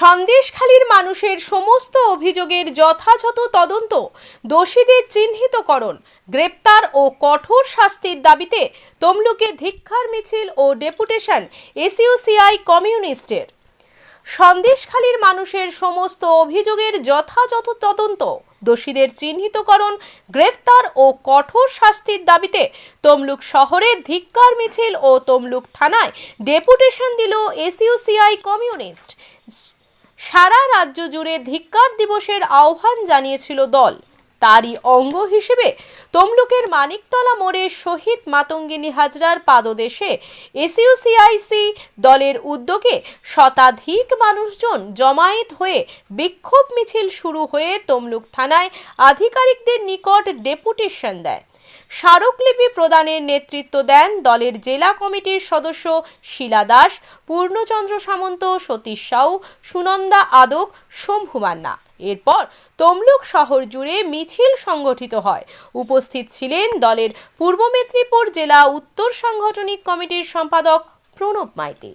সন্দেশখালীর মানুষের সমস্ত অভিযোগের যথাযথ তদন্ত দোষীদের চিহ্নিতকরণ, গ্রেপ্তার ও কঠোর শাস্তির দাবিতে তমলুকে ধিক্ষার মিছিল ও ডেপুটেশন এসইউসিআই কমিউনিস্টের। সন্দেশখালীর মানুষের সমস্ত অভিযোগের যথাযথ তদন্ত দোষীদের চিহ্নিতকরণ, গ্রেফতার ও কঠোর শাস্তির দাবিতে তমলুক শহরে ধিক্কার, মিছিল ও তমলুক থানায় ডেপুটেশন দিল এসইউসিআই কমিউনিস্ট। সারা রাজ্য জুড়ে ধিক্কার দিবসের আহ্বান জানিয়েছিল দল। তারই অঙ্গ হিসেবে তমলুকের মানিকতলা মোড়ে শহীদ মাতঙ্গিনী হাজরার পাদদেশে এসইউসিআইসি দলের উদ্যোগে শতাধিক মানুষজন জমায়েত হয়ে বিক্ষোভ মিছিল শুরু হয়ে তমলুক থানায় আধিকারিকদের নিকট ডেপুটেশন দেয়। স্মারকলিপি প্রদানের নেতৃত্ব দেন দলের জেলা কমিটির সদস্য শিলা দাস, পূর্ণচন্দ্র সামন্ত, সতীশ সাউ, সুনন্দা আদক, শম্ভু মান্না। এরপর তমলুক শহর জুড়ে মিছিল সংগঠিত হয়। উপস্থিত ছিলেন দলের পূর্ব মেদিনীপুর জেলা উত্তর সাংগঠনিক কমিটির সম্পাদক প্রণব মাইতি।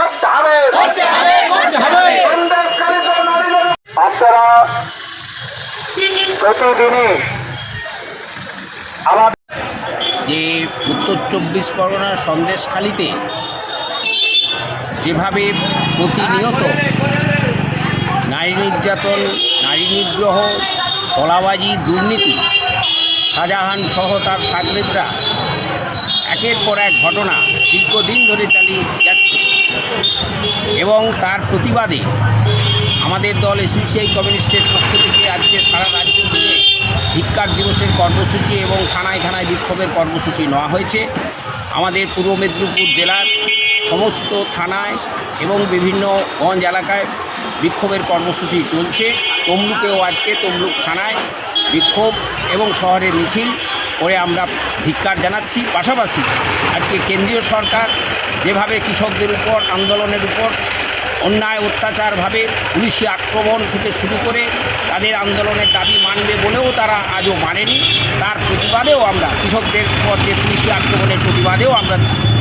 করতে হবে। সন্দেশখালীতে নারীদের আপনারা প্রতিদিনই আমাদের যে উত্তর চব্বিশ পরগনার সন্দেশখালিতে যেভাবে প্রতিনিয়ত নারী নির্যাতন নারী নিগ্রহ কলাবাজি দুর্নীতি শাহজাহান সহ তার সাগরেদরা একের পর এক ঘটনা দীর্ঘদিন ধরে চালিয়ে এবং তার প্রতিবাদে আমাদের দল এসিসিআই কমিউনিস্টের পক্ষ থেকে আজকে সারা রাজ্য জুড়ে ধিক্কার দিবসের কর্মসূচি এবং থানায় থানায় বিক্ষোভের কর্মসূচি নেওয়া হয়েছে। আমাদের পূর্ব মেদিনীপুর জেলার সমস্ত থানায় এবং বিভিন্ন গঞ্জ এলাকায় বিক্ষোভের কর্মসূচি চলছে। তমলুকেও আজকে তমলুক থানায় বিক্ষোভ এবং শহরের মিছিল করে আমরা ধিক্কার জানাচ্ছি। পাশাপাশি আজকে কেন্দ্রীয় সরকার যেভাবে কৃষকদের উপর আন্দোলনের উপর অন্যায় অত্যাচারভাবে পুলিশি আক্রমণ থেকে শুরু করে তাদের আন্দোলনের দাবি মানবে বলেও তারা আজও মানেনি। তার প্রতিবাদেও আমরা কৃষকদের উপর যে পুলিশি আক্রমণের প্রতিবাদেও আমরা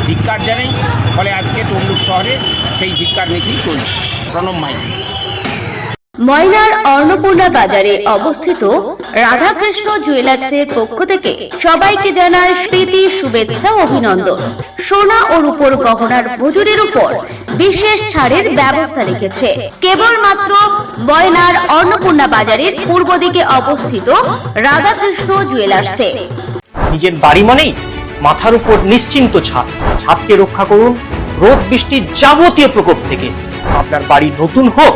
ধিক্কার জানাই। ফলে আজকে তমলুক শহরে সেই ধিক্কার মিছিল চলছে। প্রণব মাইতি। ময়নার অন্নপূর্ণা বাজারে অবস্থিত রাধাকৃষ্ণ জুয়েলার্সের পক্ষ থেকে সবাইকে জানায় প্রীতি শুভেচ্ছা, অভিনন্দন। সোনা ও রূপোর গহনার মজুরির উপর বিশেষ ছাড়ের ব্যবস্থা রেখেছে। কেবলমাত্র ময়নার অন্নপূর্ণা বাজারের পূর্ব দিকে অবস্থিত রাধাকৃষ্ণ জুয়েলার্সে। নিজের বাড়ি মানেই মাথার উপর নিশ্চিন্ত ছাদ। ছাদকে রক্ষা করুন রোদ, বৃষ্টির যাবতীয় প্রকোপ থেকে। আপনার বাড়ি নতুন হোক